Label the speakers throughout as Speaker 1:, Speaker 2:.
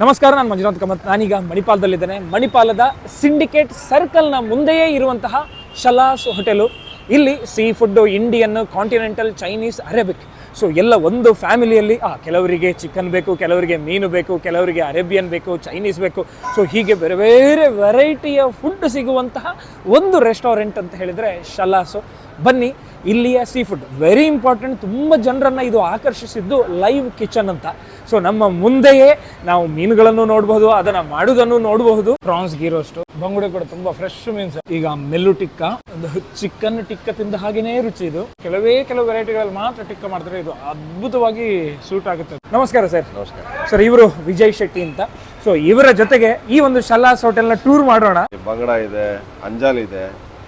Speaker 1: ನಮಸ್ಕಾರ, ನಾನು ಮಂಜುನಾಥ್ ಕಮತ್. ನಾನೀಗ ಮಣಿಪಾಲದಲ್ಲಿದ್ದೇನೆ. ಮಣಿಪಾಲದ ಸಿಂಡಿಕೇಟ್ ಸರ್ಕಲ್ನ ಮುಂದೆಯೇ ಇರುವಂತಹ ಶಲಾಸ್ ಹೋಟೆಲು. ಇಲ್ಲಿ seafood, Indian, continental, Chinese, Arabic. So, ಎಲ್ಲ ಒಂದು ಫ್ಯಾಮಿಲಿಯಲ್ಲಿ, ಆ, ಕೆಲವರಿಗೆ ಚಿಕನ್ ಬೇಕು, ಕೆಲವರಿಗೆ ಮೀನು ಬೇಕು, ಕೆಲವರಿಗೆ ಅರೇಬಿಯನ್ ಬೇಕು, ಚೈನೀಸ್ ಬೇಕು. ಸೊ, ಹೀಗೆ ಬೇರೆ ಬೇರೆ ವೆರೈಟಿಯ ಫುಡ್ ಸಿಗುವಂತಹ ಒಂದು ರೆಸ್ಟೋರೆಂಟ್ ಅಂತ ಹೇಳಿದರೆ ಶಲಾಸು. ಬನ್ನಿ ಇಲ್ಲಿಯ ಸೀ ಫುಡ್ ವೆರಿ ಇಂಪಾರ್ಟೆಂಟ್ ತುಂಬ ಜನರನ್ನು ಇದು ಆಕರ್ಷಿಸಿದ್ದು ಲೈವ್ ಕಿಚನ್ ಅಂತ. ಸೊ ನಮ್ಮ ಮುಂದೆಯೇ ನಾವು ಮೀನುಗಳನ್ನು ನೋಡಬಹುದು ಅದನ್ನು ಮಾಡುವುದನ್ನು ನೋಡಬಹುದು. ಪ್ರಾನ್ಸ್ ಗೀರೋಸ್ಟು ಬಂಗುಡೆ ಕೂಡ ತುಂಬ ಫ್ರೆಶ್ ಮೀನ್ಸ್. ಈಗ ಮೆಲ್ಲು ಟಿಕ್ಕ ಒಂದು ಚಿಕನ್ ಟಿಕ್ಕ ತಿಂದ ಹಾಗೇನೇ ರುಚಿ ಇದು. ಕೆಲವೇ ಕೆಲವು ವೆರೈಟಿಗಳಲ್ಲಿ ಮಾತ್ರ ಟಿಕ್ಕ ಮಾಡ್ತಾರೆ ಇದು ಅದ್ಭುತವಾಗಿ ಸೂಟ್ ಆಗುತ್ತೆ. ನಮಸ್ಕಾರ ಸರ್.
Speaker 2: ನಮಸ್ಕಾರ.
Speaker 1: ಸರ್ ಇವರು ವಿಜಯ್ ಶೆಟ್ಟಿ ಅಂತ. ಸೊ ಇವರ ಜೊತೆಗೆ ಈ ಒಂದು ಶಲಾಸ್ ಹೋಟೆಲ್ನ ಟೂರ್ ಮಾಡೋಣ.
Speaker 2: ಈ ಬಂಗಡ ಇದೆ ಅಂಜಾಲ್ ಇದೆ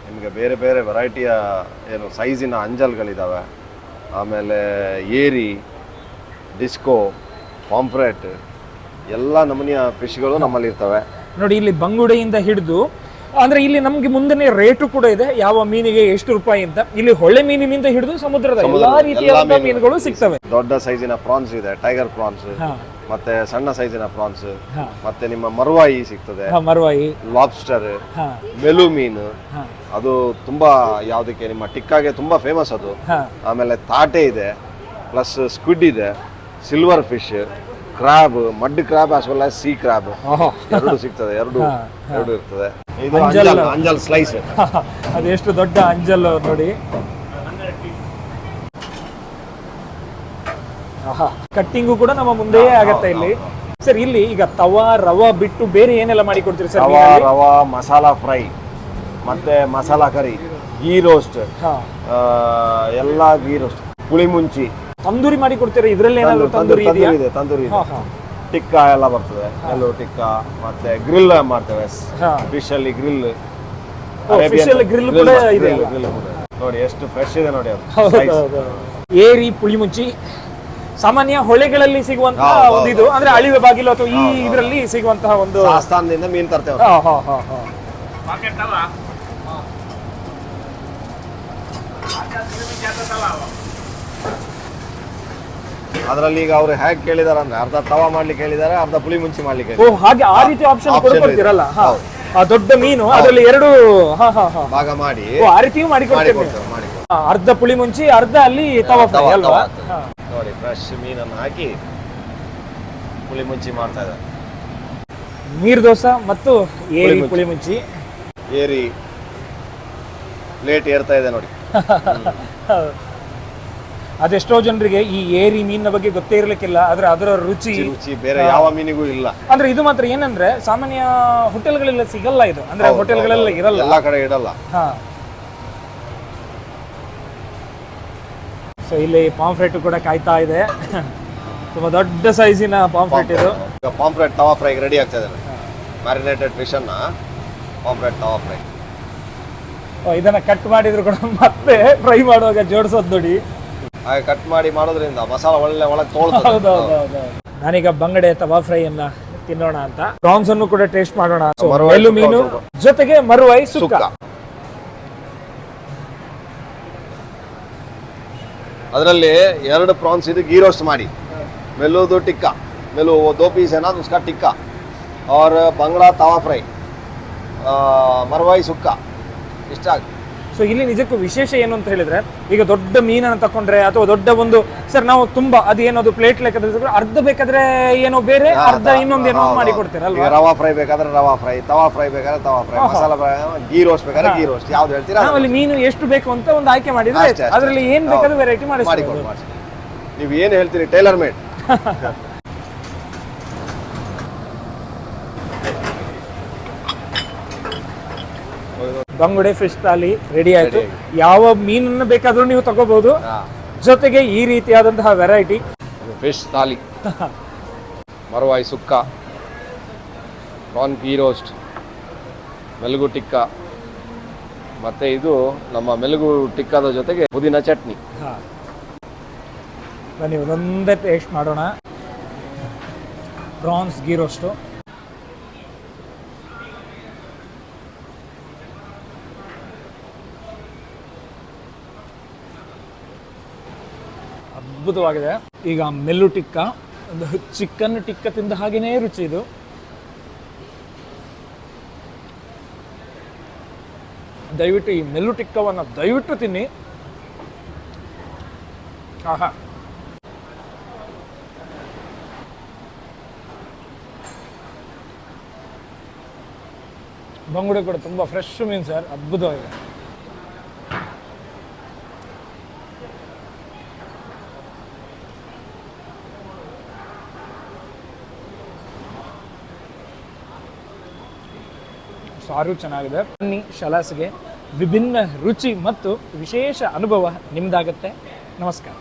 Speaker 2: ನಿಮಗೆ ಬೇರೆ ಬೇರೆ ವೆರೈಟಿಯ ಏನು ಸೈಜಿನ ಅಂಜಲ್ಗಳಿದ್ದಾವೆ ಆಮೇಲೆ ಏರಿ ಡಿಸ್ಕೋ ಪಾಂಪ್ರೆಟ್ ಎಲ್ಲ ನಮೂನಿಯ ಫಿಶ್ಗಳು ನಮ್ಮಲ್ಲಿ ಇರ್ತವೆ.
Speaker 1: ನೋಡಿ ಇಲ್ಲಿ ಬಂಗುಡೆಯಿಂದ ಹಿಡಿದು ಅಂದ್ರೆ ಇಲ್ಲಿ ನಮ್ಗೆ ಮುಂದೆನೆ ರೇಟು ಕೂಡ ಇದೆ. ಯಾವ ಮೀನಿಗೆ ಎಷ್ಟು ರೂಪಾಯಿ ಅಂತ. ಇಲ್ಲಿ ಹೊಳೆ ಮೀನಿನಿಂದ ಹಿಡಿದು ಸಮುದ್ರದ ಎಲ್ಲಾ ರೀತಿಯ ಮೀನುಗಳು ಸಿಗ್ತವೆ.
Speaker 2: ದೊಡ್ಡ ಸೈಜಿನ ಪ್ರಾನ್ಸ್ ಇದೆ ಟೈಗರ್ ಪ್ರಾನ್ಸ್ ಮತ್ತೆ ಸಣ್ಣ ಸೈಜಿನ ಪ್ರಾನ್ಸ್ ಮತ್ತೆ ನಿಮ್ಮ ಮರುವಾಯಿ ಸಿಗ್ತದೆ.
Speaker 1: ಮರುವಾಯಿ.
Speaker 2: ಲಾಬ್ಸ್ಟರ್ ಮೆಲು ಮೀನು ಅದು ತುಂಬಾ ಯಾವುದಕ್ಕೆ ನಿಮ್ಮ ಟಿಕ್ಕಾಗೆ ತುಂಬಾ ಫೇಮಸ್ ಅದು. ಆಮೇಲೆ ತಾಟೆ ಇದೆ ಪ್ಲಸ್ ಸ್ಕ್ವಿಡ್ ಇದೆ silver fish crab mud crab as well as sea crab ಎರಡು ಸಿಗ್ತದೆ ಎರಡು ಎರಡು ಇರ್ತದೆ. ಇದು
Speaker 1: ಅಂಜಲ್.
Speaker 2: ಅಂಜಲ್ ಸ್ಲೈಸ್
Speaker 1: ಅದು ಎಷ್ಟು ದೊಡ್ಡ ಅಂಜಲ್ ನೋಡಿ. ಕಟ್ಟಿಂಗು ಕೂಡ ನಮ್ಮ ಮುಂದೆಯೇ ಆಗತ್ತೆ ಇಲ್ಲಿ. ಸರ್ ಇಲ್ಲಿ ಈಗ ತವಾ ರವಾ ಬಿಟ್ಟು ಬೇರೆ ಏನೆಲ್ಲ ಮಾಡಿ ಕೊಡ್ತೀರಿ ಸರ್
Speaker 2: ರವಾ ರವಾ ಮಸಾಲಾ ಫ್ರೈ ಮತ್ತೆ ಮಸಾಲಾ ಕರಿ ಗೀ ರೋಸ್ಟ್
Speaker 1: ಹಾ.
Speaker 2: ಎಲ್ಲ ಗೀ ರೋಸ್ಟ್ ಪುಳಿ ಮುಂಚಿ.
Speaker 1: ತಂದೂರಿ ಮಾಡಿ ಕೊಡ್ತೀರಾ? ಇದ್ರಲ್ಲಿ ಏನಾದ್ರು ತಂದೂರಿ
Speaker 2: ತಂದೂರಿ
Speaker 1: ಇದೆಯಾ?
Speaker 2: ಇದೆ ತಂದೂರಿ ಇದೆ.
Speaker 1: ಹಾ
Speaker 2: ಟಿಕ್ಕ ಎಲ್ಲ ಬರ್ತದೆ ಎಲ್ಲೂ ಟಿಕ್ಕ ಮತ್ತೆ ಗ್ರಿಲ್ ಮಾಡ್ತೇವೆ.
Speaker 1: ಹಾ.
Speaker 2: ಫಿಶ್ ಅಲ್ಲಿ ಗ್ರಿಲ್
Speaker 1: fish ಅಲ್ಲಿ grill ಕೂಡ ಇದೆ ಅಲ್ಲ?
Speaker 2: ನೋಡಿ ಎಷ್ಟು ಫ್ರೆಶ್ ಇದೆ ನೋಡಿ ಅದು.
Speaker 1: ಹೌದು,
Speaker 2: Size.
Speaker 1: ಹೌದು, ಹೌದು. ಏರಿ ಪುಳಿಮುಂಚಿ ಸಾಮಾನ್ಯ ಹೊಳೆಗಳಲ್ಲಿ ಸಿಗುವಂತಹ ಒಂದು ಇದು ಅಂದ್ರೆ ಅಳಿವೆ ಬಾಗಿಲು ಅಥವಾ ಈ ಇದರಲ್ಲಿ ಸಿಗುವಂತಹ ಒಂದು
Speaker 2: ಸ್ಥಾನದಿಂದ ಮೀನ್ ತರ್ತೇವೆ
Speaker 1: ಹಾ, ಹಾ, ಹಾ, ಹಾ.
Speaker 2: ಅದರಲ್ಲಿ ಈಗ ಅವ್ರು ಹೇಗೆ ಕೇಳಿದಾರೆ ಅಂದ್ರೆ ಅರ್ಧ ತವಾ ಮಾಡ್ಲಿಕ್ಕೆ ಹೇಳಿದ್ದಾರೆ ಅರ್ಧ ಪುಳಿ ಮುಂಚಿ ಮಾಡ್ಲಿಕ್ಕೆ
Speaker 1: ಓ ಹಾಗೆ ಆ ರೀತಿ ಆಪ್ಷನ್.
Speaker 2: ಹೌದು.
Speaker 1: ಆ ದೊಡ್ಡ ಮೀನು ಅದರಲ್ಲಿ ಎರಡು ಹಾ ಹಾ ಹಾ.
Speaker 2: ಭಾಗ ಮಾಡಿ.
Speaker 1: ಓ ಆ ರೀತಿಯೂ ಮಾಡಿ ಅರ್ಧ ಪುಳಿ ಮುಂಚಿ ಅರ್ಧ ಅಲ್ಲಿ ತವಾ ಫ್ರೈ ಅಲ್ವಾ? ಹಾ.
Speaker 2: ಫ್ರೆಶ್ ಮೀನನ್ನು ಹಾಕಿ ಪುಳಿ ಮುಂಚಿ ಮಾಡ್ತಾ ಇದ್ದಾರೆ
Speaker 1: ನೀರು ದೋಸೆ ಮತ್ತು ಏರಿ
Speaker 2: ಪುಳಿಮುಂಚಿ.
Speaker 1: ಪುಳಿ ಮುಂಚಿ.
Speaker 2: ಏರಿ ಲೇಟ್ ಏರ್ತಾ ಇದೆ ನೋಡಿ.
Speaker 1: ಅದೆಷ್ಟೋ ಜನರಿಗೆ ಈ ಏರಿ ಮೀನಿನ ಬಗ್ಗೆ ಗೊತ್ತೇ ಇರ್ಲಿಕ್ಕಿಲ್ಲ ಆದ್ರೆ ಅದರ ರುಚಿ
Speaker 2: ರುಚಿ ರುಚಿ ಬೇರೆ ಯಾವ ಮೀನಿಗೂ ಇಲ್ಲ.
Speaker 1: ಅಂದ್ರೆ ಇದು ಮಾತ್ರ ಏನಂದ್ರೆ ಸಾಮಾನ್ಯ ಹೋಟೆಲ್ಗಳೆಲ್ಲ ಸಿಗಲ್ಲ ಇದು. ಅಂದ್ರೆ ಹೋಟೆಲ್ಗಳೆಲ್ಲ ಇರಲ್ಲ.
Speaker 2: ಎಲ್ಲಾ ಕಡೆ ಇಡಲ್ಲ
Speaker 1: ಸೊ ಇಲ್ಲಿ ಪಾಂಫ್ರೆಟ್ ಕೂಡ ಕಾಯ್ತಾ ಇದೆ. ತುಂಬಾ ದೊಡ್ಡ ಸೈಜಿನ ಪಾಂಫ್ರೆಟ್ ಇದು.
Speaker 2: ಈಗ ಪಾಂಪ್ಲೆಟ್ ತವಾ ಫ್ರೈ ರೆಡಿ ಆಗ್ತಾ ಇದೆ. ಮ್ಯಾರಿನೇಟೆಡ್ ಫಿಶ್ ಅನ್ನ ಪಾಂಪ್ಲೆಟ್ ತವಾ ಫ್ರೈ.
Speaker 1: ಓ, ಇದನ್ನ ಕಟ್ ಮಾಡಿದ್ರು ಕೂಡ ಮತ್ತೆ ಫ್ರೈ ಮಾಡುವಾಗ ಜೋಡಿಸೋದು ನೋಡಿ.
Speaker 2: ಹಾಗೆ ಕಟ್ ಮಾಡಿ ಮಾಡೋದ್ರಿಂದ ಮಸಾಲ ಒಳ್ಳೆ ಒಳಗೆ ತೋಳ್ತದೆ.
Speaker 1: ಹೌದು ನಾನೀಗ ಬಂಗಡೆ ತವಾ ಫ್ರೈ ಅನ್ನ ತಿನ್ನೋಣ ಅಂತ. ಪ್ರಾನ್ಸ್ ಅನ್ನು ಕೂಡ ಟೇಸ್ಟ್ ಮಾಡೋಣ. So,
Speaker 2: ಮರುವಾಯಿ
Speaker 1: ಎಳ್ಳು
Speaker 2: ಸುಕ್ಕ
Speaker 1: ಮೀನು ಜೊತೆಗೆ ಮರುವಾಯಿ ಸುಕ್ಕ.
Speaker 2: ಸುಕ್ಕ. ಅದರಲ್ಲಿ ಎರಡು ಪ್ರಾನ್ಸ್ ಇದು ಗೀ ರೋಸ್ಟ್ ಮಾಡಿ. ಮೆಲ್ಲುದು ಟಿಕ್ಕ. ಮೆಲ್ಲು ದೋ ಪೀಸ್ ಏನಾ ಉಸ್ಕಾ ಟಿಕ್ಕ. ಅವ್ರ ಬಂಗ್ಲಾ ತಾವಾ ಫ್ರೈ. ಮರವಾಯಿ ಸುಕ್ಕ. ಇಷ್ಟ ಆಗಲಿ
Speaker 1: ಸೊ ಇಲ್ಲಿ ನಿಜಕ್ಕೂ ವಿಶೇಷ ಏನು ಅಂತ ಹೇಳಿದ್ರೆ ಈಗ ದೊಡ್ಡ ಮೀನನ್ನು ತಕೊಂಡ್ರೆ ಅಥವಾ ದೊಡ್ಡ ಒಂದು ಸರ್ ನಾವು ತುಂಬಾ ಅದು ಏನದು ಪ್ಲೇಟ್ ಲೆಕ್ಕದ್ರೆ ಅರ್ಧ ಬೇಕಾದ್ರೆ ಏನೋ ಬೇರೆ ಅರ್ಧ ಇನ್ನೊಂದು ಏನೋ ಮಾಡಿ ಕೊಡ್ತೀರಲ್ವಾ?
Speaker 2: ರವಾ ಫ್ರೈ ಬೇಕಾದ್ರೆ ರವಾ ಫ್ರೈ ತವಾ ಫ್ರೈ ಬೇಕಾದ್ರೆ tawa fry masala ghee roast ಬೇಕಾದ್ರೆ ಗೀ ರೋಸ್ಟ್ ಯಾವ್ದು ಹೇಳ್ತೀರಾ
Speaker 1: ಅಲ್ಲಿ ಮೀನು ಎಷ್ಟು ಬೇಕು ಅಂತ ಒಂದು ಆಯ್ಕೆ ಮಾಡಿದ್ರೆ ಅದರಲ್ಲಿ ಏನ್. ಬೇಕಾದ್ರೂ ವೆರೈಟಿ
Speaker 2: ಮಾಡಿ ನೀವು ಏನು ಹೇಳ್ತೀರಿ ಟೈಲರ್ ಮೇಡ್
Speaker 1: ಬಂಗುಡೆ ಫಿಶ್ ತಾಲಿ ರೆಡಿ ಆಯ್ತು. ಯಾವ ಮೀನನ್ನು ಬೇಕಾದ್ರೂ ನೀವು ತಗೋಬಹುದು ಜೊತೆಗೆ ಈ ರೀತಿಯಾದಂತಹ variety
Speaker 2: fish thali marvai sukka. Prawn ghee roast ಮೆಲುಗು tikka. ಮತ್ತೆ ಇದು ನಮ್ಮ ಮೆಲುಗು ಟಿಕ್ಕದ ಜೊತೆಗೆ ಪುದೀನ ಚಟ್ನಿ.
Speaker 1: ಬನ್ನಿ ಒಂದೊಂದೇ ಟೇಸ್ಟ್ ಮಾಡೋಣ. ಪ್ರಾನ್ಸ್ ಗೀ ರೋಸ್ಟು ಅದ್ಭುತವಾಗಿದೆ. ಈಗ ಮೆಲ್ಲು ಟಿಕ್ಕ, ಒಂದು ಚಿಕನ್ ಟಿಕ್ಕ ತಿಂದ ಹಾಗೆಯೇ ರುಚಿ ಇದು. ದಯವಿಟ್ಟು ಈ ಮೆಲ್ಲು ಟಿಕ್ಕವನ್ನು ದಯವಿಟ್ಟು ತಿನ್ನಿ. ಆಹಾ. ಬಂಗುಡೆ ಕೂಡ ತುಂಬ ಫ್ರೆಶ್ ಮೀನ್ ಸರ್, ಅದ್ಭುತವಾಗಿದೆ. ಸಾರು ಚೆನ್ನಾಗಿದೆ. ಬನ್ನಿ ಶಲಾಸ್ಗೆ ವಿಭಿನ್ನ ರುಚಿ ಮತ್ತು ವಿಶೇಷ ಅನುಭವ ನಿಮ್ಮದಾಗುತ್ತೆ ನಮಸ್ಕಾರ.